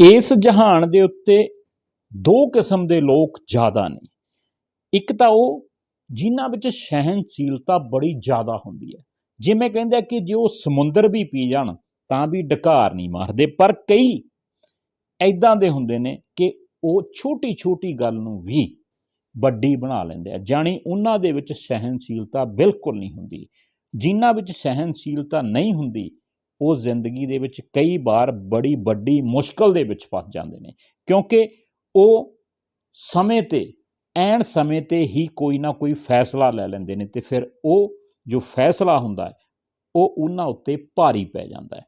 ਇਸ ਜਹਾਨ ਦੇ ਉੱਤੇ ਦੋ ਕਿਸਮ ਦੇ ਲੋਕ ਜ਼ਿਆਦਾ ਨੇ। ਇੱਕ ਤਾਂ ਉਹ ਜਿਨ੍ਹਾਂ ਵਿੱਚ ਸਹਿਨਸ਼ੀਲਤਾ ਬੜੀ ਜ਼ਿਆਦਾ ਹੁੰਦੀ ਹੈ। ਜਿਵੇਂ ਕਹਿੰਦੇ ਕਿ ਜੇ ਉਹ ਸਮੁੰਦਰ ਵੀ ਪੀ ਜਾਣ, ਤਾਂ ਵੀ ਡਕਾਰ ਨਹੀਂ ਮਾਰਦੇ, ਪਰ ਕਈ ਐਦਾਂ ਦੇ ਹੁੰਦੇ ਨੇ ਕਿ ਉਹ ਛੋਟੀ ਛੋਟੀ ਗੱਲ ਨੂੰ ਵੀ ਵੱਡੀ ਬਣਾ ਲੈਂਦੇ ਆ, ਜਾਣੀ ਉਹਨਾਂ ਦੇ ਵਿੱਚ ਸਹਿਨਸ਼ੀਲਤਾ ਬਿਲਕੁਲ ਨਹੀਂ ਹੁੰਦੀ। ਜਿਨ੍ਹਾਂ ਵਿੱਚ ਸਹਿਨਸ਼ੀਲਤਾ ਨਹੀਂ ਹੁੰਦੀ ਉਹ ਜ਼ਿੰਦਗੀ ਦੇ ਵਿੱਚ ਕਈ ਵਾਰ ਬੜੀ ਵੱਡੀ ਮੁਸ਼ਕਲ ਦੇ ਵਿੱਚ ਫਸ ਜਾਂਦੇ ਨੇ। ਕਿਉਂਕਿ ਉਹ ਸਮੇਂ ਤੇ, ਐਨ ਸਮੇਂ ਤੇ ਹੀ ਕੋਈ ਨਾ ਕੋਈ ਫੈਸਲਾ ਲੈ ਲੈਂਦੇ ਨੇ ਤੇ ਫਿਰ ਉਹ ਜੋ ਫੈਸਲਾ ਹੁੰਦਾ ਹੈ, ਉਹ ਉਹਨਾਂ ਉੱਤੇ ਭਾਰੀ ਪੈ ਜਾਂਦਾ ਹੈ।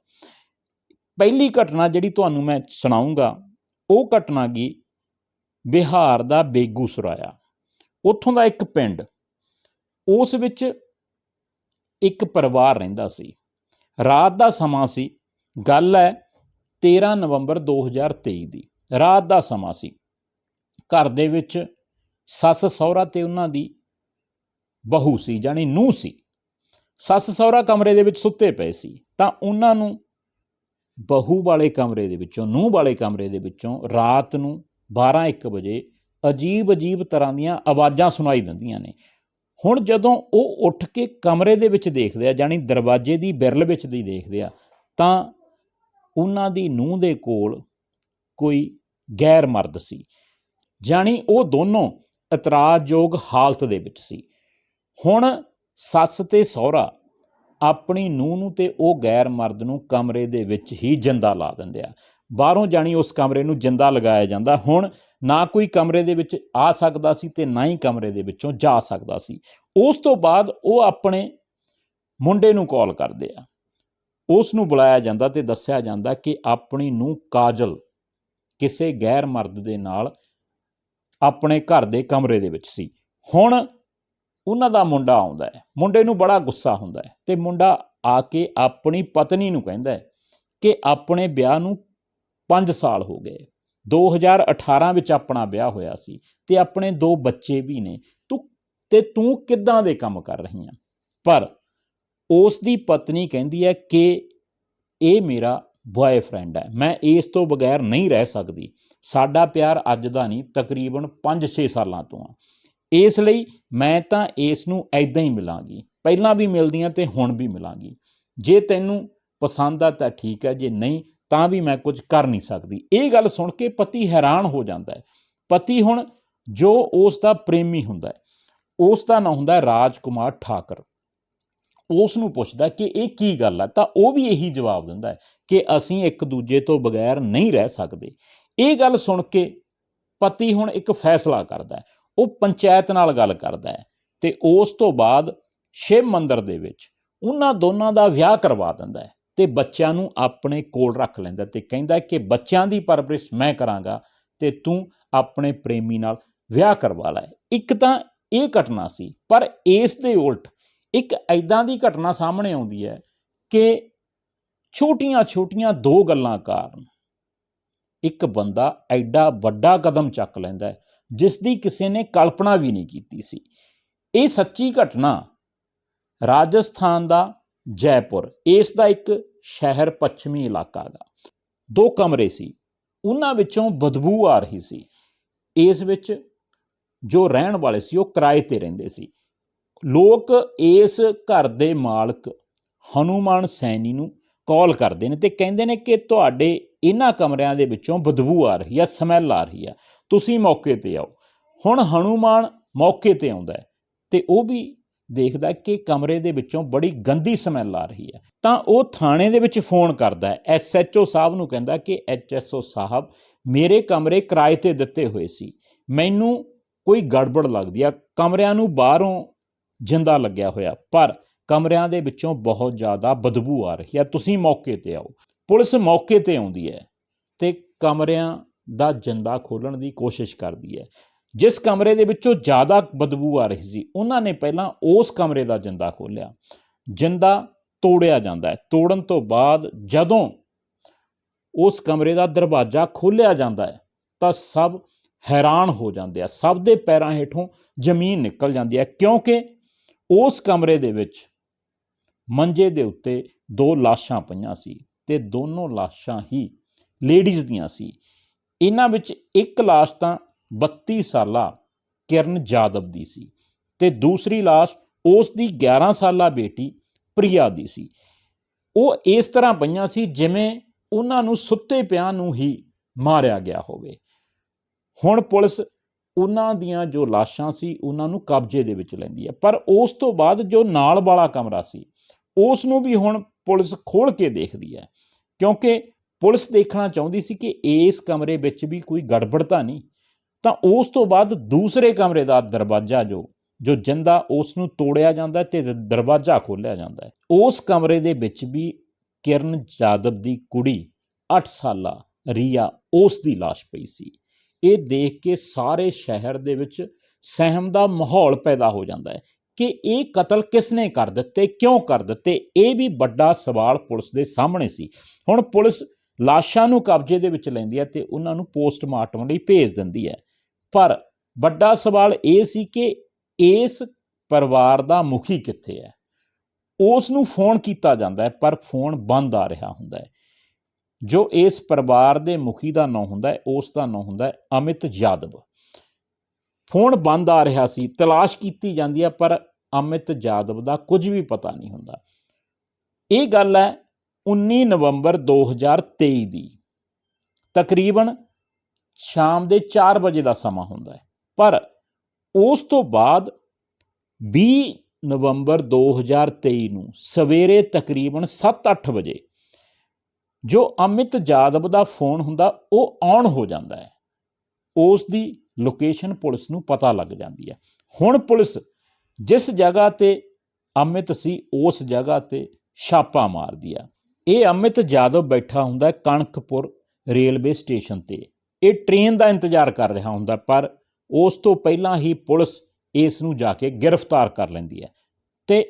ਪਹਿਲੀ ਘਟਨਾ ਜਿਹੜੀ ਤੁਹਾਨੂੰ ਮੈਂ ਸੁਣਾਉਂਗਾ, ਉਹ ਘਟਨਾ ਗੀ ਬਿਹਾਰ ਦਾ ਬੇਗੂਸਰਾਇਆ। ਉੱਥੋਂ ਦਾ ਇੱਕ ਪਿੰਡ। ਉਸ ਵਿੱਚ ਇੱਕ ਪਰਿਵਾਰ ਰਹਿੰਦਾ ਸੀ। ਰਾਤ ਦਾ ਸਮਾਂ ਸੀ। ਗੱਲ ਹੈ 13 ਨਵੰਬਰ 2023 ਦੀ। ਰਾਤ ਦਾ ਸਮਾਂ ਸੀ। ਘਰ ਦੇ ਵਿੱਚ ਸੱਸ ਸਹੁਰਾ ਤੇ ਉਹਨਾਂ ਦੀ ਬਹੂ ਸੀ ਜਾਨੀ ਨੂੰਹ ਸੀ। ਸੱਸ ਸਹੁਰਾ ਕਮਰੇ ਦੇ ਵਿੱਚ ਸੁੱਤੇ ਪਏ ਸੀ। ਤਾਂ ਉਹਨਾਂ ਨੂੰ ਬਹੂ ਵਾਲੇ ਕਮਰੇ ਦੇ ਵਿੱਚੋਂ, ਨੂੰਹ ਵਾਲੇ ਕਮਰੇ ਦੇ ਵਿੱਚੋਂ ਰਾਤ ਨੂੰ 12-1 ਵਜੇ ਅਜੀਬ ਅਜੀਬ ਤਰ੍ਹਾਂ ਦੀਆਂ ਆਵਾਜ਼ਾਂ ਸੁਣਾਈ ਦਿੰਦੀਆਂ ਨੇ। ਹੁਣ ਜਦੋਂ ਉਹ ਉੱਠ ਕੇ ਕਮਰੇ ਦੇ ਵਿੱਚ ਦੇਖਦੇ ਆ ਜਾਨੀ ਦਰਵਾਜ਼ੇ ਦੀ ਬਿਰਲ ਵਿੱਚ ਦੀ ਦੇਖਦੇ ਆ, ਤਾਂ ਉਹਨਾਂ ਦੀ ਨੂੰਹ ਦੇ ਕੋਲ ਕੋਈ ਗੈਰ ਮਰਦ ਸੀ। ਜਾਨੀ ਉਹ ਦੋਨੋਂ ਇਤਰਾਜ਼ਯੋਗ ਹਾਲਤ ਦੇ ਵਿੱਚ ਸੀ। ਹੁਣ ਸੱਸ ਤੇ ਸਹੁਰਾ ਆਪਣੀ ਨੂੰਹ ਨੂੰ ਤੇ ਉਹ ਗੈਰ ਮਰਦ ਨੂੰ ਕਮਰੇ ਦੇ ਵਿੱਚ ਹੀ ਜਿੰਦਾ ਲਾ ਦਿੰਦੇ ਆ। ਬਾਹਰੋਂ ਜਾਣੀ ਉਸ ਕਮਰੇ ਨੂੰ ਜਿੰਦਾ ਲਗਾਇਆ ਜਾਂਦਾ। ਹੁਣ ਨਾ ਕੋਈ ਕਮਰੇ ਦੇ ਵਿੱਚ ਆ ਸਕਦਾ ਸੀ ਤੇ ਨਾ ਹੀ ਕਮਰੇ ਦੇ ਵਿੱਚੋਂ ਜਾ ਸਕਦਾ ਸੀ। ਉਸ ਤੋਂ ਬਾਅਦ ਉਹ ਆਪਣੇ ਮੁੰਡੇ ਨੂੰ ਕਾਲ ਕਰਦੇ ਆ। ਉਸ ਨੂੰ ਬੁਲਾਇਆ ਜਾਂਦਾ ਤੇ ਦੱਸਿਆ ਜਾਂਦਾ ਕਿ ਆਪਣੀ ਨੂੰ ਕਾਜਲ ਕਿਸੇ ਗੈਰ ਮਰਦ ਦੇ ਨਾਲ ਆਪਣੇ ਘਰ ਦੇ ਕਮਰੇ ਦੇ ਵਿੱਚ ਸੀ। ਹੁਣ ਉਹਨਾਂ ਦਾ ਮੁੰਡਾ ਆਉਂਦਾ ਹੈ। ਮੁੰਡੇ ਨੂੰ ਬੜਾ ਗੁੱਸਾ ਹੁੰਦਾ ਹੈ ਤੇ ਮੁੰਡਾ ਆ ਕੇ ਆਪਣੀ ਪਤਨੀ ਨੂੰ ਕਹਿੰਦਾ ਹੈ ਕਿ ਆਪਣੇ ਵਿਆਹ ਨੂੰ 5 ਸਾਲ ਹੋ ਗਏ। 2018 ਵਿੱਚ ਆਪਣਾ ਵਿਆਹ ਹੋਇਆ ਸੀ ਤੇ ਆਪਣੇ ਦੋ ਬੱਚੇ ਵੀ ਨੇ। ਤੂੰ, ਤੇ ਤੂੰ ਕਿੱਦਾਂ ਦੇ ਕੰਮ ਕਰ ਰਹੀ ਆ? ਪਰ ਉਸ ਦੀ ਪਤਨੀ ਕਹਿੰਦੀ ਹੈ ਕਿ ਇਹ ਮੇਰਾ ਬॉयਫ੍ਰੈਂਡ ਹੈ। ਮੈਂ ਇਸ ਤੋਂ ਬਗੈਰ ਨਹੀਂ ਰਹਿ ਸਕਦੀ। ਸਾਡਾ ਪਿਆਰ ਅੱਜ ਦਾ ਨਹੀਂ, ਤਕਰੀਬਨ 5-6 ਸਾਲਾਂ ਤੋਂ ਆ। ਇਸ ਲਈ ਮੈਂ ਤਾਂ ਇਸ ਨੂੰ ਐਦਾਂ ਹੀ ਮਿਲਾਂਗੀ। ਪਹਿਲਾਂ ਵੀ ਮਿਲਦੀਆਂ ਤੇ ਹੁਣ ਵੀ ਮਿਲਾਂਗੀ। ਜੇ ਤੈਨੂੰ ਪਸੰਦ ਆ ਤਾਂ ਠੀਕ ਹੈ, ਜੇ ਨਹੀਂ ਤਾਂ ਵੀ ਮੈਂ ਕੁਝ ਕਰ ਨਹੀਂ ਸਕਦੀ। ਇਹ ਗੱਲ ਸੁਣ ਕੇ ਪਤੀ ਹੈਰਾਨ ਹੋ ਜਾਂਦਾ ਹੈ। ਪਤੀ ਹੁਣ ਜੋ ਉਸ ਦਾ ਪ੍ਰੇਮੀ ਹੁੰਦਾ ਹੈ, ਉਸ ਦਾ ਨਾਂ ਹੁੰਦਾ ਹੈ ਰਾਜਕੁਮਾਰ ਠਾਕਰ। ਉਸ ਨੂੰ ਪੁੱਛਦਾ ਕਿ ਇਹ ਕੀ ਗੱਲ ਹੈ ਤਾਂ ਉਹ ਵੀ ਇਹੀ ਜਵਾਬ ਦਿੰਦਾ ਹੈ ਕਿ ਅਸੀਂ ਇੱਕ ਦੂਜੇ ਤੋਂ ਬਗੈਰ ਨਹੀਂ ਰਹਿ ਸਕਦੇ। ਇਹ ਗੱਲ ਸੁਣ ਕੇ ਪਤੀ ਹੁਣ ਇੱਕ ਫੈਸਲਾ ਕਰਦਾ ਹੈ। ਉਹ ਪੰਚਾਇਤ ਨਾਲ ਗੱਲ ਕਰਦਾ ਹੈ ਤੇ ਉਸ ਤੋਂ ਬਾਅਦ ਸ਼ਿਵ ਮੰਦਿਰ ਦੇ ਵਿੱਚ ਉਹਨਾਂ ਦੋਨਾਂ ਦਾ ਵਿਆਹ ਕਰਵਾ ਦਿੰਦਾ ਹੈ। ਤੇ ਬੱਚਿਆਂ ਨੂੰ ਆਪਣੇ ਕੋਲ ਰੱਖ ਲੈਂਦਾ ਤੇ ਕਹਿੰਦਾ ਕਿ ਬੱਚਿਆਂ ਦੀ ਪਰਵਰਿਸ਼ ਮੈਂ ਕਰਾਂਗਾ ਤੇ ਤੂੰ ਆਪਣੇ ਪ੍ਰੇਮੀ ਨਾਲ ਵਿਆਹ ਕਰਵਾ ਲੈ। ਇੱਕ ਤਾਂ ਇਹ ਘਟਨਾ ਸੀ, ਪਰ ਇਸ ਦੇ ਉਲਟ ਇੱਕ ਐਦਾਂ ਦੀ ਘਟਨਾ ਸਾਹਮਣੇ ਆਉਂਦੀ ਹੈ ਕਿ ਛੋਟੀਆਂ-ਛੋਟੀਆਂ ਦੋ ਗੱਲਾਂ ਕਾਰਨ ਇੱਕ ਬੰਦਾ ਐਡਾ ਵੱਡਾ ਕਦਮ ਚੱਕ ਲੈਂਦਾ ਹੈ ਜਿਸ ਦੀ ਕਿਸੇ ਨੇ ਕਲਪਨਾ ਵੀ ਨਹੀਂ ਕੀਤੀ ਸੀ। ਇਹ ਸੱਚੀ ਘਟਨਾ ਰਾਜਸਥਾਨ ਦਾ ਜੈਪੁਰ। ਇਸ ਦਾ ਇੱਕ ਸ਼ਹਿਰ ਪੱਛਮੀ ਇਲਾਕਾ ਦਾ ਦੋ ਕਮਰੇ ਸੀ। ਉਹਨਾਂ ਵਿੱਚੋਂ ਬਦਬੂ ਆ ਰਹੀ ਸੀ। ਇਸ ਵਿੱਚ ਜੋ ਰਹਿਣ ਵਾਲੇ ਸੀ, ਉਹ ਕਿਰਾਏ ਤੇ ਰਹਿੰਦੇ ਸੀ। ਲੋਕ ਇਸ ਘਰ ਦੇ ਮਾਲਕ ਹਨੂਮਾਨ ਸੈਣੀ ਨੂੰ ਕਾਲ ਕਰਦੇ ਨੇ ਤੇ ਕਹਿੰਦੇ ਨੇ ਕਿ ਤੁਹਾਡੇ ਇਹਨਾਂ ਕਮਰਿਆਂ ਦੇ ਵਿੱਚੋਂ ਬਦਬੂ ਆ ਰਹੀ ਆ ਸਮੈਲ ਆ ਰਹੀ ਆ। ਤੁਸੀਂ ਮੌਕੇ ਤੇ ਆਓ। ਹੁਣ ਹਨੂਮਾਨ ਮੌਕੇ ਤੇ ਆਉਂਦਾ ਹੈ ਤੇ ਉਹ ਵੀ ਦੇਖਦਾ ਕਿ ਕਮਰੇ ਦੇ ਵਿੱਚੋਂ ਬੜੀ ਗੰਦੀ ਸਮੈਲ ਆ ਰਹੀ ਹੈ। ਤਾਂ ਉਹ ਥਾਣੇ ਦੇ ਵਿੱਚ ਫੋਨ ਕਰਦਾ ਹੈ। ਐਸਐਚਓ ਸਾਹਿਬ ਨੂੰ ਕਹਿੰਦਾ ਕਿ ਐਚਐਸਓ ਸਾਹਿਬ, ਮੇਰੇ ਕਮਰੇ ਕਿਰਾਏ ਤੇ ਦਿੱਤੇ ਹੋਏ ਸੀ। ਮੈਨੂੰ ਕੋਈ ਗੜਬੜ ਲੱਗਦੀ ਆ। ਕਮਰਿਆਂ ਨੂੰ ਬਾਹਰੋਂ ਜਿੰਦਾ ਲੱਗਿਆ ਹੋਇਆ। ਪਰ ਕਮਰਿਆਂ ਦੇ ਵਿੱਚੋਂ ਬਹੁਤ ਜ਼ਿਆਦਾ ਬਦਬੂ ਆ ਰਹੀ ਹੈ। ਤੁਸੀਂ ਮੌਕੇ ਤੇ ਆਓ। ਪੁਲਿਸ ਮੌਕੇ ਤੇ ਆਉਂਦੀ ਹੈ ਤੇ ਕਮਰਿਆਂ ਦਾ ਜਿੰਦਾ ਖੋਲਣ ਦੀ ਕੋਸ਼ਿਸ਼ ਕਰਦੀ ਹੈ। ਜਿਸ ਕਮਰੇ ਦੇ ਵਿੱਚੋਂ ਜ਼ਿਆਦਾ ਬਦਬੂ ਆ ਰਹੀ ਸੀ, ਉਹਨਾਂ ਨੇ ਪਹਿਲਾਂ ਉਸ ਕਮਰੇ ਦਾ ਜਿੰਦਾ ਖੋਲ੍ਹਿਆ। ਜਿੰਦਾ ਤੋੜਿਆ ਜਾਂਦਾ ਹੈ। ਤੋੜਨ ਤੋਂ ਬਾਅਦ ਜਦੋਂ ਉਸ ਕਮਰੇ ਦਾ ਦਰਵਾਜ਼ਾ ਖੋਲ੍ਹਿਆ ਜਾਂਦਾ ਹੈ, ਤਾਂ ਸਭ ਹੈਰਾਨ ਹੋ ਜਾਂਦੇ ਆ। ਸਭ ਦੇ ਪੈਰਾਂ ਹੇਠੋਂ ਜ਼ਮੀਨ ਨਿਕਲ ਜਾਂਦੀ ਹੈ, ਕਿਉਂਕਿ ਉਸ ਕਮਰੇ ਦੇ ਵਿੱਚ ਮੰਜੇ ਦੇ ਉੱਤੇ ਦੋ ਲਾਸ਼ਾਂ ਪਈਆਂ ਸੀ ਤੇ ਦੋਨੋਂ ਲਾਸ਼ਾਂ ਹੀ ਲੇਡੀਜ਼ ਦੀਆਂ ਸੀ। ਇਹਨਾਂ ਵਿੱਚ ਇੱਕ ਲਾਸ਼ ਤਾਂ 32 ਸਾਲਾ ਕਿਰਨ ਜਾਦਵ ਦੀ ਸੀ ਤੇ ਦੂਸਰੀ ਲਾਸ਼ ਉਸ ਦੀ 11 ਸਾਲਾ ਬੇਟੀ ਪ੍ਰਿਆ ਦੀ ਸੀ। ਉਹ ਇਸ ਤਰ੍ਹਾਂ ਪਈਆਂ ਸੀ ਜਿਵੇਂ ਉਹਨਾਂ ਨੂੰ ਸੁੱਤੇ ਪਿਆਂ ਨੂੰ ਹੀ ਮਾਰਿਆ ਗਿਆ ਹੋਵੇ। ਹੁਣ ਪੁਲਿਸ ਉਹਨਾਂ ਦੀਆਂ ਜੋ ਲਾਸ਼ਾਂ ਸੀ ਉਹਨਾਂ ਨੂੰ ਕਬਜ਼ੇ ਦੇ ਵਿੱਚ ਲੈਂਦੀ ਹੈ। ਪਰ ਉਸ ਤੋਂ ਬਾਅਦ ਜੋ ਨਾਲ ਵਾਲਾ ਕਮਰਾ ਸੀ, ਉਸ ਨੂੰ ਵੀ ਹੁਣ ਪੁਲਿਸ ਖੋਲ ਕੇ ਦੇਖਦੀ ਹੈ। ਕਿਉਂਕਿ ਪੁਲਿਸ ਦੇਖਣਾ ਚਾਹੁੰਦੀ ਸੀ ਕਿ ਇਸ ਕਮਰੇ ਵਿੱਚ ਵੀ ਕੋਈ ਗੜਬੜ ਤਾਂ ਨਹੀਂ। ਤਾਂ ਉਸ ਤੋਂ ਬਾਅਦ ਦੂਸਰੇ ਕਮਰੇ ਦਾ ਦਰਵਾਜ਼ਾ ਜੋ ਜੋ ਜਿੰਦਾ ਉਸ ਨੂੰ ਤੋੜਿਆ ਜਾਂਦਾ ਹੈ ਤੇ ਦ- ਦਰਵਾਜ਼ਾ ਖੋਲ੍ਹਿਆ ਜਾਂਦਾ ਉਸ ਕਮਰੇ ਦੇ ਵਿੱਚ ਵੀ ਕਿਰਨ ਜਾਦਵ ਦੀ ਕੁੜੀ 8 ਸਾਲਾ ਰੀਆ ਉਸ ਦੀ ਲਾਸ਼ ਪਈ ਸੀ। ਇਹ ਦੇਖ ਕੇ ਸਾਰੇ ਸ਼ਹਿਰ ਦੇ ਵਿੱਚ ਸਹਿਮ ਦਾ ਮਾਹੌਲ ਪੈਦਾ ਹੋ ਜਾਂਦਾ ਹੈ ਕਿ ਇਹ ਕਤਲ ਕਿਸ ਨੇ ਕਰ ਦਿੱਤੇ, ਕਿਉਂ ਕਰ ਦਿੱਤੇ, ਇਹ ਵੀ ਵੱਡਾ ਸਵਾਲ ਪੁਲਿਸ ਦੇ ਸਾਹਮਣੇ ਸੀ। ਹੁਣ ਪੁਲਿਸ ਲਾਸ਼ਾਂ ਨੂੰ ਕਬਜ਼ੇ ਦੇ ਵਿੱਚ ਲੈਂਦੀ ਹੈ ਤੇ ਉਹਨਾਂ ਨੂੰ ਪੋਸਟਮਾਰਟਮ ਲਈ ਭੇਜ ਦਿੰਦੀ ਹੈ। ਪਰ ਵੱਡਾ ਸਵਾਲ ਇਹ ਸੀ ਕਿ ਇਸ ਪਰਿਵਾਰ ਦਾ ਮੁਖੀ ਕਿੱਥੇ ਹੈ? ਉਸ ਨੂੰ ਫੋਨ ਕੀਤਾ ਜਾਂਦਾ ਹੈ, ਪਰ ਫੋਨ ਬੰਦ ਆ ਰਿਹਾ ਹੁੰਦਾ ਹੈ। ਜੋ ਇਸ ਪਰਿਵਾਰ ਦੇ ਮੁਖੀ ਦਾ ਨਾਂ ਹੁੰਦਾ ਹੈ, ਉਸ ਦਾ ਨਾਂ ਹੁੰਦਾ ਹੈ ਅਮਿਤ ਯਾਦਵ। ਫੋਨ ਬੰਦ ਆ ਰਿਹਾ ਸੀ, ਤਲਾਸ਼ ਕੀਤੀ ਜਾਂਦੀ ਹੈ, ਪਰ ਅਮਿਤ ਯਾਦਵ ਦਾ ਕੁਝ ਵੀ ਪਤਾ ਨਹੀਂ ਹੁੰਦਾ। ਇਹ ਗੱਲ ਹੈ 19 ਨਵੰਬਰ 2023 ਦੀ। ਤਕਰੀਬਨ ਸ਼ਾਮ ਦੇ 4 ਵਜੇ ਦਾ ਸਮਾਂ ਹੁੰਦਾ ਹੈ। ਪਰ ਉਸ ਤੋਂ ਬਾਅਦ 20 ਨਵੰਬਰ 2023 ਨੂੰ ਸਵੇਰੇ ਤਕਰੀਬਨ 7-8 ਵਜੇ ਜੋ ਅਮਿਤ ਜਾਦਵ ਦਾ ਫੋਨ ਹੁੰਦਾ, ਉਹ ਔਨ ਹੋ ਜਾਂਦਾ ਹੈ। ਉਸ ਦੀ ਲੋਕੇਸ਼ਨ ਪੁਲਿਸ ਨੂੰ ਪਤਾ ਲੱਗ ਜਾਂਦੀ ਹੈ। ਹੁਣ ਪੁਲਿਸ ਜਿਸ ਜਗ੍ਹਾ ਤੇ ਅਮਿਤ ਸੀ, ਉਸ ਜਗ੍ਹਾ ਤੇ ਛਾਪਾ ਮਾਰਦੀ ਆ ਇਹ ਅਮਿਤ ਜਾਦਵ ਬੈਠਾ ਹੁੰਦਾ ਕਣਕਪੁਰ ਰੇਲਵੇ ਸਟੇਸ਼ਨ ਤੇ। ਇਹ ਟ੍ਰੇਨ ਦਾ ਇੰਤਜ਼ਾਰ ਕਰ ਰਿਹਾ ਹੁੰਦਾ, ਪਰ ਉਸ ਤੋਂ ਪਹਿਲਾਂ ਹੀ ਪੁਲਿਸ ਇਸ ਨੂੰ ਜਾ ਕੇ ਗ੍ਰਿਫਤਾਰ ਕਰ ਲੈਂਦੀ ਹੈ ਤੇ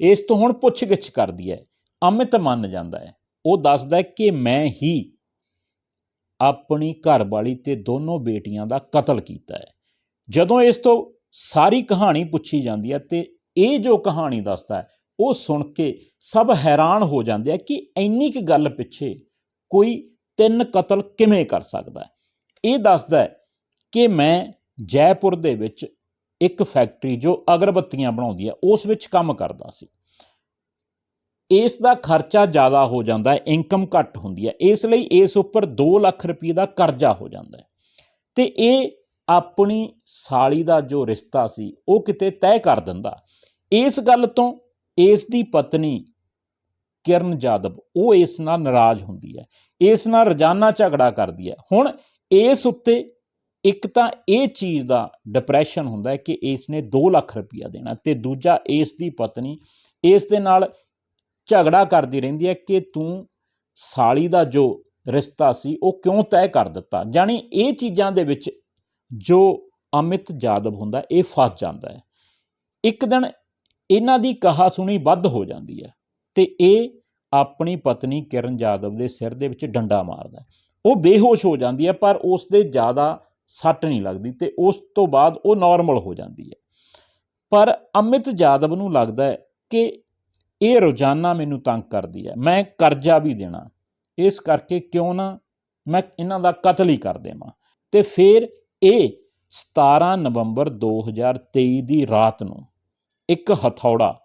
ਇਸ ਤੋਂ ਹੁਣ ਪੁੱਛਗਿੱਛ ਕਰਦੀ ਹੈ, ਅਮਿਤ ਮੰਨ ਜਾਂਦਾ ਹੈ, ਉਹ ਦੱਸਦਾ ਕਿ ਮੈਂ ਹੀ ਆਪਣੀ ਘਰਵਾਲੀ ਤੇ ਦੋਨੋਂ ਬੇਟੀਆਂ ਦਾ ਕਤਲ ਕੀਤਾ ਹੈ। ਜਦੋਂ ਇਸ ਤੋਂ ਸਾਰੀ ਕਹਾਣੀ ਪੁੱਛੀ ਜਾਂਦੀ ਹੈ ਤੇ ਇਹ ਜੋ ਕਹਾਣੀ ਦੱਸਦਾ ਹੈ, ਉਹ ਸੁਣ ਕੇ ਸਭ ਹੈਰਾਨ ਹੋ ਜਾਂਦੇ ਆ ਕਿ ਇੰਨੀ ਕੁ ਗੱਲ ਪਿੱਛੇ ਕੋਈ ਤਿੰਨ ਕਤਲ ਕਿਵੇਂ ਕਰ ਸਕਦਾ ਹੈ। ਇਹ ਦੱਸਦਾ ਹੈ ਕਿ ਮੈਂ ਜੈਪੁਰ ਦੇ ਵਿੱਚ ਇੱਕ ਫੈਕਟਰੀ ਜੋ ਅਗਰਬੱਤੀਆਂ ਬਣਾਉਂਦੀ ਹੈ, ਉਸ ਵਿੱਚ ਕੰਮ ਕਰਦਾ ਸੀ। ਇਸ ਦਾ ਖਰਚਾ ਜ਼ਿਆਦਾ ਹੋ ਜਾਂਦਾ ਹੈ ਇਨਕਮ ਘੱਟ ਹੁੰਦੀ ਹੈ। ਇਸ ਲਈ ਇਸ ਉੱਪਰ 2 ਲੱਖ ਰੁਪਏ ਦਾ ਕਰਜ਼ਾ ਹੋ ਜਾਂਦਾ ਹੈ। ਤੇ ਇਹ ਆਪਣੀ ਸਾਲੀ ਦਾ ਜੋ ਰਿਸ਼ਤਾ ਸੀ, ਉਹ ਕਿਤੇ ਤੈਅ ਕਰ ਦਿੰਦਾ। ਇਸ ਗੱਲ ਤੋਂ ਇਸ ਦੀ ਪਤਨੀ ਕਿਰਨ ਜਾਦਵ, ਉਹ ਇਸ ਨਾਲ ਨਾਰਾਜ਼ ਹੁੰਦੀ ਹੈ। ਇਸ ਨਾਲ ਰੋਜ਼ਾਨਾ ਝਗੜਾ ਕਰਦੀ ਹੈ। ਹੁਣ ਇਸ ਉੱਤੇ ਇੱਕ ਤਾਂ ਇਹ ਚੀਜ਼ ਦਾ ਡਿਪਰੈਸ਼ਨ ਹੁੰਦਾ ਹੈ ਕਿ ਇਸ ਨੇ 2 ਲੱਖ ਰੁਪਇਆ ਦੇਣਾ ਤੇ ਦੂਜਾ ਇਸ ਦੀ ਪਤਨੀ ਇਸ ਦੇ ਨਾਲ ਝਗੜਾ ਕਰਦੀ ਰਹਿੰਦੀ ਹੈ ਕਿ ਤੂੰ ਸਾਲੀ ਦਾ ਜੋ ਰਿਸ਼ਤਾ ਸੀ ਉਹ ਕਿਉਂ ਤੈਅ ਕਰ ਦਿੱਤਾ ਜਾਣੀ ਇਹ ਚੀਜ਼ਾਂ ਦੇ ਵਿੱਚ ਜੋ ਅਮਿਤ ਜਾਦਵ ਹੁੰਦਾ, ਇਹ ਫਸ ਜਾਂਦਾ ਹੈ ਇੱਕ ਦਿਨ ਇਹਨਾਂ ਦੀ ਕਹਾ ਸੁਣੀ ਵੱਧ ਹੋ ਜਾਂਦੀ ਹੈ ਤੇ ਇਹ ਆਪਣੀ ਪਤਨੀ ਕਿਰਨ ਜਾਦਵ ਦੇ ਸਿਰ ਦੇ ਵਿੱਚ ਡੰਡਾ ਮਾਰਦਾ ਹੈ। ਉਹ ਬੇਹੋਸ਼ ਹੋ ਜਾਂਦੀ ਹੈ, ਪਰ ਉਸ ਦੇ ਜ਼ਿਆਦਾ ਸੱਟ ਨਹੀਂ ਲੱਗਦੀ ਤੇ ਉਸ ਤੋਂ ਬਾਅਦ ਉਹ ਨਾਰਮਲ ਹੋ ਜਾਂਦੀ ਹੈ। ਪਰ ਅਮਿਤ ਜਾਦਵ ਨੂੰ ਲੱਗਦਾ ਹੈ ਕਿ ਇਹ ਰੋਜ਼ਾਨਾ ਮੈਨੂੰ ਤੰਗ ਕਰਦੀ ਹੈ। ਮੈਂ ਕਰਜ਼ਾ ਵੀ ਦੇਣਾ। ਇਸ ਕਰਕੇ ਕਿਉਂ ਨਾ ਮੈਂ ਇਹਨਾਂ ਦਾ ਕਤਲ ਹੀ ਕਰ ਦੇਵਾਂ। ਤੇ ਫਿਰ ਇਹ 17 ਨਵੰਬਰ 2023 ਦੀ ਰਾਤ ਨੂੰ ਇੱਕ ਹਥੌੜਾ,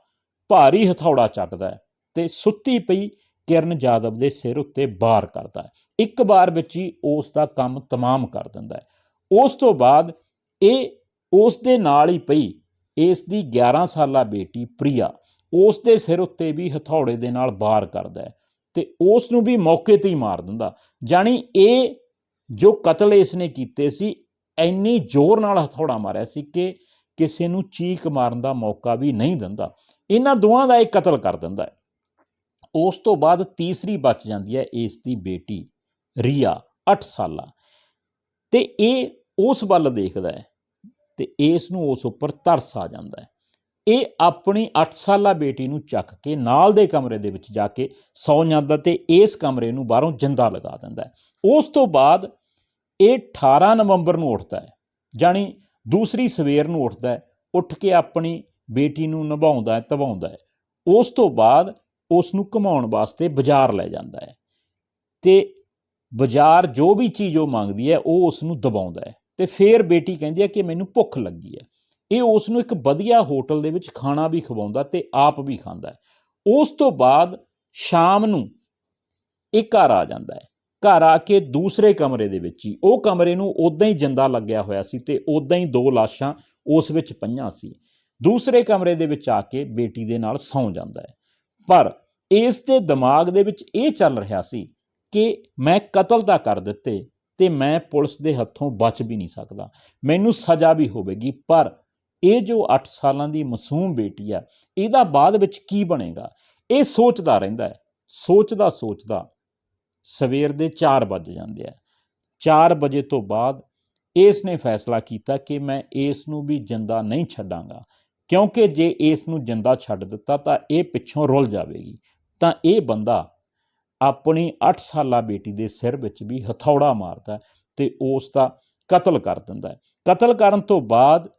ਭਾਰੀ ਹਥੌੜਾ ਚੱਕਦਾ ਹੈ ਤੇ ਸੁੱਤੀ ਪਈ ਕਿਰਨ ਜਾਦਵ ਦੇ ਸਿਰ ਉੱਤੇ ਵਾਰ ਕਰਦਾ ਹੈ। ਇੱਕ ਵਾਰ ਵਿੱਚ ਹੀ ਉਸ ਦਾ ਕੰਮ ਤਮਾਮ ਕਰ ਦਿੰਦਾ ਹੈ। ਉਸ ਤੋਂ ਬਾਅਦ ਇਹ ਉਸ ਦੇ ਨਾਲ ਹੀ ਪਈ ਇਸ ਦੀ 11 ਸਾਲਾ ਬੇਟੀ ਪ੍ਰਿਆ। ਉਸ ਦੇ ਸਿਰ ਉੱਤੇ ਵੀ ਹਥੌੜੇ ਦੇ ਨਾਲ ਵਾਰ ਕਰਦਾ ਹੈ ਤੇ ਉਸ ਨੂੰ ਵੀ ਮੌਕੇ ਤੇ ਹੀ ਮਾਰ ਦਿੰਦਾ। ਜਾਣੀ ਇਹ ਜੋ ਕਤਲ ਇਸ ਨੇ ਕੀਤੇ ਸੀ, ਇੰਨੀ ਜ਼ੋਰ ਨਾਲ ਹਥੌੜਾ ਮਾਰਿਆ ਸੀ ਕਿ ਕਿਸੇ ਨੂੰ ਚੀਕ ਮਾਰਨ ਦਾ ਮੌਕਾ ਵੀ ਨਹੀਂ ਦਿੰਦਾ। ਇਹਨਾਂ ਦੋਵਾਂ ਦਾ ਇਹ ਕਤਲ ਕਰ ਦਿੰਦਾ ਹੈ। ਉਸ ਤੋਂ ਬਾਅਦ ਤੀਸਰੀ ਬਚ ਜਾਂਦੀ ਹੈ ਇਸ ਦੀ ਬੇਟੀ, ਰੀਆ 8 ਸਾਲਾ। ਤੇ ਇਹ ਉਸ ਵੱਲ ਦੇਖਦਾ ਹੈ ਤੇ ਇਸ ਨੂੰ ਉਸ ਉੱਪਰ ਤਰਸ ਆ ਜਾਂਦਾ ਹੈ। ਇਹ ਆਪਣੀ 8 ਸਾਲਾ ਬੇਟੀ ਨੂੰ ਚੱਕ ਕੇ ਨਾਲ ਦੇ ਕਮਰੇ ਦੇ ਵਿੱਚ ਜਾ ਕੇ ਸੌ ਜਾਂਦਾ ਤੇ ਇਸ ਕਮਰੇ ਨੂੰ ਬਾਹਰੋਂ ਜਿੰਦਾ ਲਗਾ ਦਿੰਦਾ ਉਸ ਤੋਂ ਬਾਅਦ ਇਹ 18 ਨਵੰਬਰ ਨੂੰ ਉੱਠਦਾ ਹੈ, ਜਾਣੀ ਦੂਸਰੀ ਸਵੇਰ ਨੂੰ ਉੱਠਦਾ ਹੈ, ਉੱਠ ਕੇ ਆਪਣੀ ਬੇਟੀ ਨੂੰ ਨਿਭਾਉਂਦਾ ਹੈ ਤਵਾਉਂਦਾ ਹੈ। ਉਸ ਤੋਂ ਬਾਅਦ ਉਸ ਨੂੰ ਘੁਮਾਉਣ ਵਾਸਤੇ ਬਾਜ਼ਾਰ ਲੈ ਜਾਂਦਾ ਹੈ। ਤੇ ਬਾਜ਼ਾਰ ਜੋ ਵੀ ਚੀਜ਼ ਉਹ ਮੰਗਦੀ ਹੈ, ਉਹ ਉਸ ਨੂੰ ਦਬਾਉਂਦਾ ਹੈ। ਤੇ ਫਿਰ ਬੇਟੀ ਕਹਿੰਦੀ ਹੈ ਕਿ ਮੈਨੂੰ ਭੁੱਖ ਲੱਗੀ ਹੈ। ਇਹ ਉਸ ਨੂੰ ਇੱਕ ਵਧੀਆ ਹੋਟਲ ਦੇ ਵਿੱਚ ਖਾਣਾ ਵੀ ਖਵਾਉਂਦਾ ਤੇ ਆਪ ਵੀ ਖਾਂਦਾ ਹੈ। ਉਸ ਤੋਂ ਬਾਅਦ ਸ਼ਾਮ ਨੂੰ ਇਹ ਘਰ ਆ ਜਾਂਦਾ ਹੈ। ਘਰ ਆ ਕੇ ਦੂਸਰੇ ਕਮਰੇ ਦੇ ਵਿੱਚ ਹੀ, ਉਹ ਕਮਰੇ ਨੂੰ ਉਦਾਂ ਹੀ ਜਿੰਦਾ ਲੱਗਿਆ ਹੋਇਆ ਸੀ ਤੇ ਉਦਾਂ ਹੀ ਦੋ ਲਾਸ਼ਾਂ ਉਸ ਵਿੱਚ ਪਈਆਂ ਸੀ। ਦੂਸਰੇ ਕਮਰੇ ਦੇ ਵਿੱਚ ਆ ਕੇ ਬੇਟੀ ਦੇ ਨਾਲ ਸੌਂ ਜਾਂਦਾ ਹੈ। ਪਰ ਇਸ ਦੇ ਦਿਮਾਗ ਦੇ ਵਿੱਚ ਇਹ ਚੱਲ ਰਿਹਾ ਸੀ ਕਿ ਮੈਂ ਕਤਲ ਤਾਂ ਕਰ ਦਿੱਤੇ ਤੇ ਮੈਂ ਪੁਲਿਸ ਦੇ ਹੱਥੋਂ ਬਚ ਵੀ ਨਹੀਂ ਸਕਦਾ। ਮੈਨੂੰ ਸਜ਼ਾ ਵੀ ਹੋਵੇਗੀ, ਪਰ ਇਹ ਜੋ 8 ਸਾਲਾਂ ਦੀ ਮਾਸੂਮ ਬੇਟੀ ਆ, ਇਹਦਾ ਬਾਅਦ ਵਿੱਚ ਕੀ ਬਣੇਗਾ? ਇਹ ਸੋਚਦਾ ਰਹਿੰਦਾ ਹੈ, ਸੋਚਦਾ ਸੋਚਦਾ ਸਵੇਰ ਦੇ 4 ਵੱਜ ਜਾਂਦੇ ਆ। 4 ਵਜੇ ਤੋਂ ਬਾਅਦ ਇਸ ਨੇ ਫੈਸਲਾ ਕੀਤਾ ਕਿ ਮੈਂ ਇਸ ਨੂੰ ਵੀ ਜਿੰਦਾ ਨਹੀਂ ਛੱਡਾਂਗਾ, ਕਿਉਂਕਿ ਜੇ ਇਸ ਨੂੰ ਜਿੰਦਾ ਛੱਡ ਦਿੱਤਾ ਤਾਂ ਇਹ ਪਿੱਛੋਂ ਰੁੱਲ ਜਾਵੇਗੀ। ਤਾਂ ਇਹ ਬੰਦਾ ਆਪਣੀ 8 ਸਾਲਾ ਬੇਟੀ ਦੇ ਸਿਰ ਵਿੱਚ ਵੀ ਹਥੌੜਾ ਮਾਰਦਾ ਹੈ ਤੇ ਉਸ ਦਾ ਕਤਲ ਕਰ ਦਿੰਦਾ ਕਤਲ ਕਰਨ ਤੋਂ ਬਾਅਦ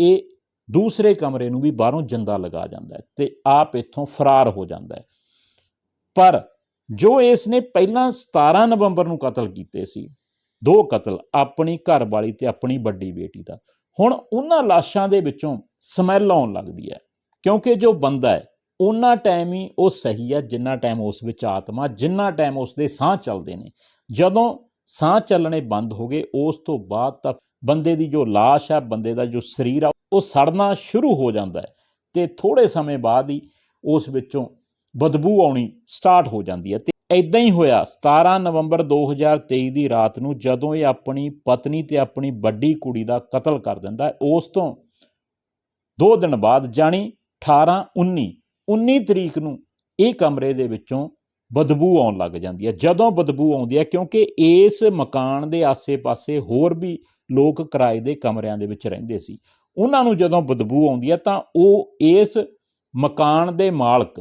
ਇਹ ਦੂਸਰੇ ਕਮਰੇ ਨੂੰ ਵੀ ਬਾਹਰੋਂ ਜਿੰਦਾ ਲਗਾ ਜਾਂਦਾ ਹੈ ਤੇ ਆਪ ਇੱਥੋਂ ਫਰਾਰ ਹੋ ਜਾਂਦਾ ਹੈ। ਪਰ ਜੋ ਇਸ ਨੇ ਪਹਿਲਾਂ 17 ਨਵੰਬਰ ਨੂੰ ਕਤਲ ਕੀਤੇ ਸੀ, ਦੋ ਕਤਲ, ਆਪਣੀ ਘਰ ਵਾਲੀ ਤੇ ਆਪਣੀ ਵੱਡੀ ਬੇਟੀ ਦਾ, ਹੁਣ ਉਹਨਾਂ ਲਾਸ਼ਾਂ ਦੇ ਵਿੱਚੋਂ ਸਮੈਲ ਆਉਣ ਲੱਗਦੀ ਹੈ। ਕਿਉਂਕਿ ਜੋ ਬੰਦਾ ਹੈ ਉਹਨਾਂ ਟਾਈਮ ਹੀ ਉਹ ਸਹੀ ਹੈ ਜਿੰਨਾ ਟਾਈਮ ਉਸ ਵਿੱਚ ਆਤਮਾ, ਜਿੰਨਾ ਟਾਈਮ ਉਸ ਦੇ ਸਾਹ ਚੱਲਦੇ ਨੇ। ਜਦੋਂ ਸਾਹ ਚੱਲਣੇ ਬੰਦ ਹੋ ਗਏ, ਉਸ ਤੋਂ ਬਾਅਦ ਤਾਂ ਬੰਦੇ ਦੀ ਜੋ ਲਾਸ਼ ਹੈ ਬੰਦੇ ਦਾ ਜੋ ਸਰੀਰ ਆ, ਉਹ ਸੜਨਾ ਸ਼ੁਰੂ ਹੋ ਜਾਂਦਾ ਹੈ ਤੇ ਥੋੜੇ ਸਮੇਂ ਬਾਅਦ ਹੀ ਉਸ ਵਿੱਚੋਂ ਬਦਬੂ ਆਉਣੀ ਸਟਾਰਟ ਹੋ ਜਾਂਦੀ ਹੈ। ਤੇ ਇਦਾਂ ਹੀ ਹੋਇਆ 17 ਨਵੰਬਰ 2023 ਦੀ ਰਾਤ ਨੂੰ ਜਦੋਂ ਇਹ ਆਪਣੀ ਪਤਨੀ ਤੇ ਆਪਣੀ ਵੱਡੀ ਕੁੜੀ ਦਾ ਕਤਲ ਕਰ ਦਿੰਦਾ ਉਸ ਤੋਂ 2 ਦਿਨ ਬਾਅਦ, ਜਾਣੀ 18 19 19 ਤਰੀਕ ਨੂੰ ਇਹ ਕਮਰੇ ਦੇ ਵਿੱਚੋਂ ਬਦਬੂ ਆਉਣ ਲੱਗ ਜਾਂਦੀ ਹੈ। ਜਦੋਂ ਬਦਬੂ ਆਉਂਦੀ ਹੈ, ਕਿਉਂਕਿ ਇਸ ਮਕਾਨ ਦੇ ਆਸੇ-ਪਾਸੇ ਹੋਰ ਵੀ ਲੋਕ ਕਿਰਾਏ ਦੇ ਕਮਰਿਆਂ ਦੇ ਵਿੱਚ ਰਹਿੰਦੇ ਸੀ। ਉਹਨਾਂ ਨੂੰ ਜਦੋਂ ਬਦਬੂ ਆਉਂਦੀ ਹੈ, ਤਾਂ ਉਹ ਇਸ ਮਕਾਨ ਦੇ ਮਾਲਕ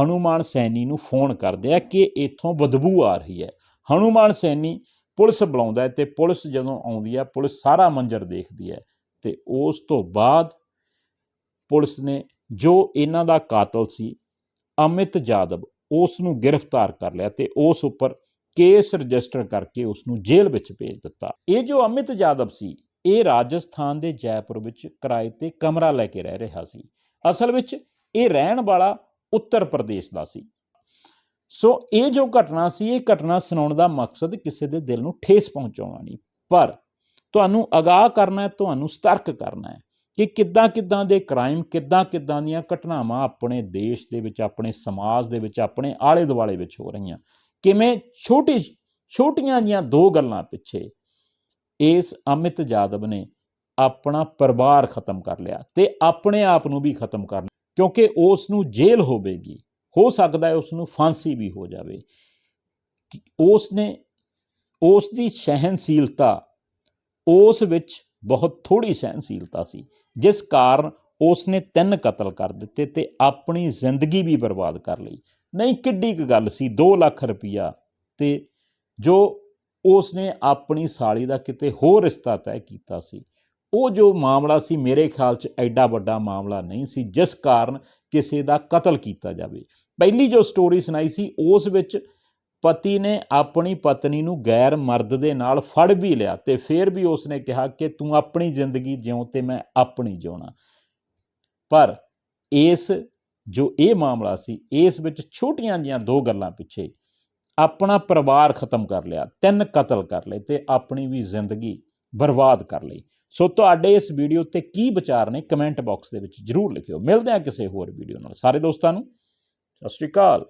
ਹਨੂਮਾਨ ਸੈਣੀ ਨੂੰ ਫੋਨ ਕਰਦੇ ਆ ਕਿ ਇੱਥੋਂ ਬਦਬੂ ਆ ਰਹੀ ਹੈ। ਹਨੂਮਾਨ ਸੈਣੀ ਪੁਲਿਸ ਬੁਲਾਉਂਦਾ ਹੈ ਤੇ ਪੁਲਿਸ ਜਦੋਂ ਆਉਂਦੀ ਹੈ, ਪੁਲਿਸ ਸਾਰਾ ਮੰਜ਼ਰ ਦੇਖਦੀ ਹੈ ਤੇ ਉਸ ਤੋਂ ਬਾਅਦ ਪੁਲਿਸ ਨੇ ਜੋ ਇਹਨਾਂ ਦਾ ਕਾਤਲ ਸੀ, ਅਮਿਤ ਜਾਦਵ ਉਸ ਨੂੰ ਗ੍ਰਿਫਤਾਰ ਕਰ ਲਿਆ ਤੇ ਉਸ ਉੱਪਰ ਕੇਸ ਰਜਿਸਟਰ ਕਰਕੇ ਉਸ ਨੂੰ ਜੇਲ੍ਹ ਵਿੱਚ ਭੇਜ ਦਿੱਤਾ। ਇਹ ਜੋ ਅਮਿਤ ਜਾਦਵ ਸੀ, ਇਹ ਰਾਜਸਥਾਨ ਦੇ ਜੈਪੁਰ ਵਿੱਚ ਕਿਰਾਏ ਤੇ ਕਮਰਾ ਲੈ ਕੇ ਰਹਿ ਰਿਹਾ ਸੀ। ਅਸਲ ਵਿੱਚ ਇਹ ਰਹਿਣ ਵਾਲਾ ਉੱਤਰ ਪ੍ਰਦੇਸ਼ ਦਾ ਸੀ। ਸੋ ਇਹ ਜੋ ਘਟਨਾ ਸੀ, ਇਹ ਘਟਨਾ ਸੁਣਾਉਣ ਦਾ ਮਕਸਦ ਕਿਸੇ ਦੇ ਦਿਲ ਨੂੰ ਠੇਸ ਪਹੁੰਚਾਉਣਾ ਨਹੀਂ। ਪਰ ਤੁਹਾਨੂੰ ਅਗਾਹ ਕਰਨਾ ਹੈ, ਤੁਹਾਨੂੰ ਸਤਰਕ ਕਰਨਾ ਹੈ। ਕਿ ਕਿੱਦਾਂ ਕਿੱਦਾਂ ਦੇ ਕ੍ਰਾਈਮ, ਕਿੱਦਾਂ ਕਿੱਦਾਂ ਦੀਆਂ ਘਟਨਾਵਾਂ ਆਪਣੇ ਦੇਸ਼ ਦੇ ਵਿੱਚ, ਆਪਣੇ ਸਮਾਜ ਦੇ ਵਿੱਚ, ਆਪਣੇ ਆਲੇ ਦੁਆਲੇ ਵਿੱਚ ਹੋ ਰਹੀਆਂ। ਕਿਵੇਂ ਛੋਟੀ, ਛੋਟੀਆਂ ਜੀਆਂ ਦੋ ਗੱਲਾਂ ਪਿੱਛੇ, ਇਸ ਅਮਿਤ ਜਾਦਵ ਨੇ ਆਪਣਾ ਪਰਿਵਾਰ ਖਤਮ ਕਰ ਲਿਆ ਤੇ ਆਪਣੇ ਆਪ ਨੂੰ ਵੀ ਖਤਮ ਕਰ ਲਿਆ, ਕਿਉਂਕਿ ਉਸ ਨੂੰ ਜੇਲ੍ਹ ਹੋਵੇਗੀ। ਹੋ ਸਕਦਾ ਹੈ ਉਸ ਨੂੰ ਫਾਂਸੀ ਵੀ ਹੋ ਜਾਵੇ। ਕਿ ਉਸ ਨੇ, ਉਸ ਦੀ ਸਹਿਨਸ਼ੀਲਤਾ ਉਸ ਵਿੱਚ ਬਹੁਤ ਥੋੜੀ ਸਹਿਨਸ਼ੀਲਤਾ ਸੀ, ਜਿਸ ਕਾਰਨ ਉਸ ਨੇ ਤਿੰਨ ਕਤਲ ਕਰ ਦਿੱਤੇ ਤੇ ਆਪਣੀ ਜ਼ਿੰਦਗੀ ਵੀ ਬਰਬਾਦ ਕਰ ਲਈ। ਨਹੀਂ, ਕਿੱਡੀ ਕੁ ਗੱਲ ਸੀ 2 ਲੱਖ ਰੁਪਈਆ ਤੇ ਜੋ ਉਸ ਨੇ ਆਪਣੀ ਸਾਲੀ ਦਾ ਕਿਤੇ ਹੋਰ ਰਿਸ਼ਤਾ ਤੈਅ ਕੀਤਾ ਸੀ। ਉਹ ਜੋ ਮਾਮਲਾ ਸੀ, ਮੇਰੇ ਖਿਆਲ 'ਚ ਐਡਾ ਵੱਡਾ ਮਾਮਲਾ ਨਹੀਂ ਸੀ, ਜਿਸ ਕਾਰਨ ਕਿਸੇ ਦਾ ਕਤਲ ਕੀਤਾ ਜਾਵੇ। ਪਹਿਲੀ ਜੋ ਸਟੋਰੀ ਸੁਣਾਈ ਸੀ, ਉਸ ਵਿੱਚ ਪਤੀ ਨੇ ਆਪਣੀ ਪਤਨੀ ਨੂੰ ਗੈਰ ਮਰਦ ਦੇ ਨਾਲ ਫੜ ਵੀ ਲਿਆ ਤੇ ਫਿਰ ਵੀ ਉਸ ਨੇ ਕਿਹਾ ਕਿ ਤੂੰ ਆਪਣੀ ਜ਼ਿੰਦਗੀ ਜਿਉਂ ਤੇ ਮੈਂ ਆਪਣੀ ਜਿਉਣਾ। ਪਰ ਇਸ, ਜੋ ਇਹ ਮਾਮਲਾ ਸੀ, ਇਸ ਵਿੱਚ ਛੋਟੀਆਂ ਜੀਆਂ ਦੋ ਗੱਲਾਂ ਪਿੱਛੇ। ਆਪਣਾ ਪਰਿਵਾਰ ਖਤਮ ਕਰ ਲਿਆ, ਤਿੰਨ ਕਤਲ ਕਰ ਲਏ ਤੇ ਆਪਣੀ ਵੀ ਜ਼ਿੰਦਗੀ ਬਰਬਾਦ ਕਰ ਲਈ। ਸੋ ਤੁਹਾਡੇ ਇਸ ਵੀਡੀਓ ਤੇ ਕੀ ਵਿਚਾਰ ਨੇ ਕਮੈਂਟ ਬਾਕਸ ਦੇ ਵਿੱਚ ਜਰੂਰ ਲਿਖਿਓ। ਮਿਲਦੇ ਹਾਂ ਕਿਸੇ ਹੋਰ ਵੀਡੀਓ ਨਾਲ। ਸਾਰੇ ਦੋਸਤਾਂ ਨੂੰ, ਸਤਿ ਸ਼੍ਰੀ ਅਕਾਲ।